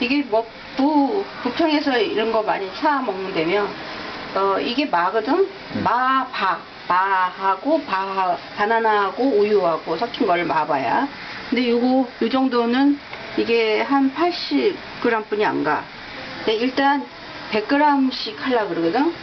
이게 뭐 부, 부평에서 이런 거 많이 사 먹는다며 어 이게 마거든? 마 바. 마하고 바 바나나하고 우유하고 섞인 걸 마바야. 근데 요거 요 정도는 이게 한 80g 뿐이 안가. 근데 일단 100g씩 하려 그러거든?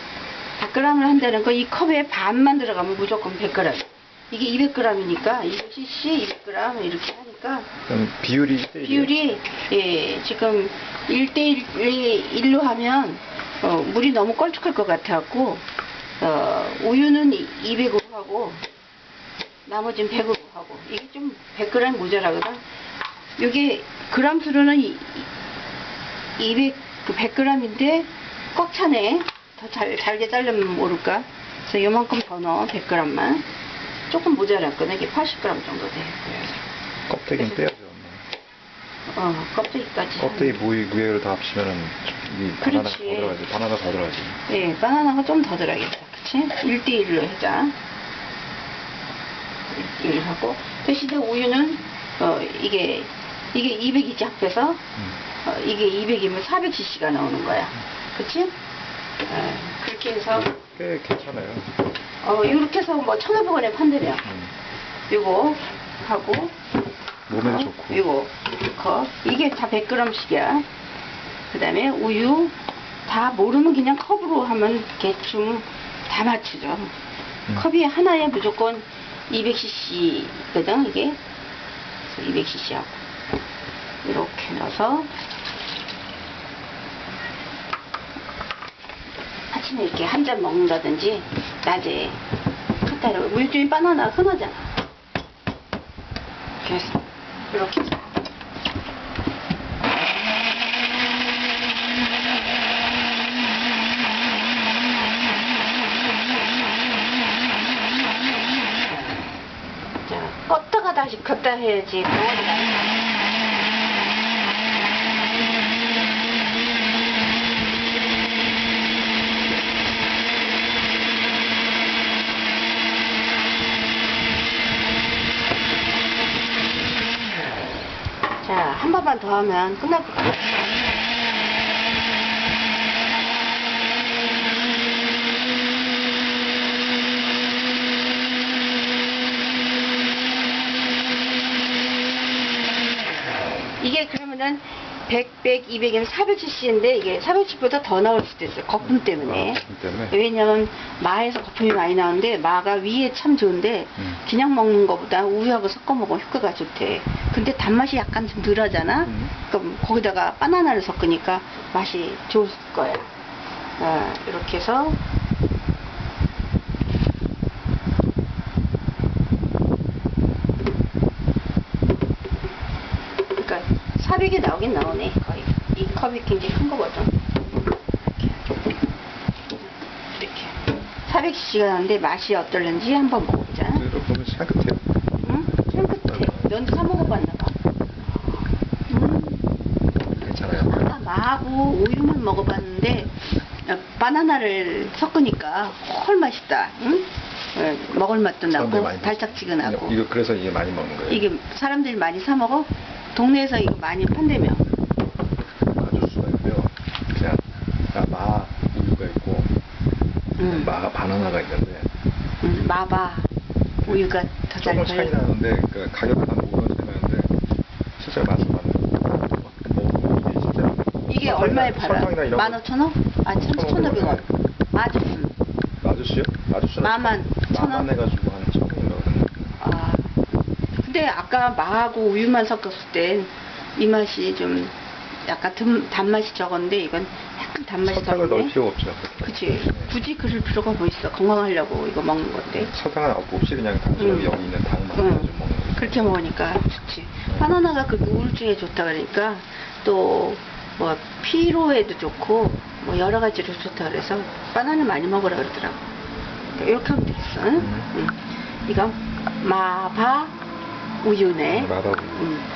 100g을 한다는 거 이 컵에 반만 들어가면 무조건 100g 이게 200g이니까 200cc 200g 이렇게 하니까 그럼 비율이 1대1이에요? 비율이 예, 지금 1대1로 하면 어, 물이 너무 걸쭉할 것 같아갖고 어, 우유는 200으로 하고 나머지는 100으로 하고. 이게 좀 100g 모자라거든? 이게 그람 수로는 이- 이- 200, 그 100g인데 꽉 차네. 더 잘, 잘게 자르면 모를까? 그래서 요만큼 더 넣어 100g만 조금 모자랐거든 이게 80g 정도 돼 그래서 껍데기는 빼야죠. 어, 껍데기까지. 껍데기 무의 무예를 다 합치면은 이 바나나가 더 그렇지. 들어가지. 바나나 더 들어가지. 예, 바나나가 좀 더 들어야겠다. 그치? 1대1로 하자. 1대1 하고. 대신에 우유는, 어, 이게, 이게 200이지 합해서, 음. 어, 이게 200이면 400cc가 나오는 거야. 그치? 어, 그렇게 해서, 꽤 괜찮아요. 어, 이렇게 해서 뭐 1,500원에 판대며. 음. 요거 하고, 몸에도 어, 좋고. 이거 컵 이게 다 100g씩이야 그 다음에 우유 다 모르면 그냥 컵으로 하면 대충 다 맞추죠 음. 컵이 하나에 무조건 200cc거든 이게 그래서 200cc 하고 이렇게 넣어서 아침에 이렇게 한 잔 먹는다든지 낮에 그때 요즘에 바나나 흔하잖아. 해서 이렇게. 자 껐다가 다시 켰다 해야지 덩어리가 안 나. 자, 한 번만 더 하면 끝날 것 같아. 이게 그러면은 100, 100, 200이면 400cc인데 이게 400cc보다 더 나올 수도 있어요. 거품 때문에. 아, 거품 때문에? 왜냐면 마에서 거품이 많이 나오는데 마가 위에 참 좋은데 음. 그냥 먹는 것보다 우유하고 섞어 먹으면 효과가 좋대. 근데 단맛이 약간 좀 덜하잖아. 음. 그럼 거기다가 바나나를 섞으니까 맛이 좋을 거야. 아, 이렇게 해서 그러니까 400이 나오긴 나오네 거의. 이 컵이 굉장히 큰 거거든. 이렇게. 이렇게. 400cc가 나는데 맛이 어떨는지 한번 먹어보자. 그래도 보면 향긋해요. 응? 향긋해. 면도 사 먹어봤나 봐. 음, 괜찮아요. 아까 마하고 우유만 먹어봤는데 어, 바나나를 섞으니까 헐 맛있다. 응? 어, 먹을 맛도 나고 달짝지근하고. 이거 그래서 이게 많이 먹는 거예요. 이게 사람들이 많이 사 먹어? 동네에서 이거 많이 판대며. 아주 수가 있고요. 그냥 아, 마 우유가 있고 음. 마 바나나가 있는데 음, 마바 우유가 더 잘 조금 차이 걸려. 나는데 그 가격은 한 5원 차이 나는데 실제 맛은 맞는 먹으면 이게 진짜 이게 설탕이나- 얼마에 팔아? 설탕이나 이런 거 15,000원? 아, 1,500원. 마주슨. 마주씨요? 마주씨는 마만 천 원? 해가지고 한 천원인가 그러는데 아, 근데 아까 마하고 우유만 섞었을 땐 이 맛이 좀 약간 든, 단맛이 적었는데 이건 약간 단맛이 설탕을 넣을. 필요가 없죠. 그치. 네. 굳이 그럴 필요가 뭐 있어. 건강하려고 이거 먹는 건데. 설탕은 없이 그냥 단순하게 음. 여기 있는 당만 응. 가지고 먹는 거죠. 그렇게 먹으니까 좋지. 바나나가 그 우울증에 좋다 그러니까 또 뭐 피로에도 좋고 뭐 여러 가지로 좋다 그래서 바나나 많이 먹으라 그러더라고. 이렇게 하면 되겠어. 응? 음. 응. 이거 마바 우유네. 마법 음.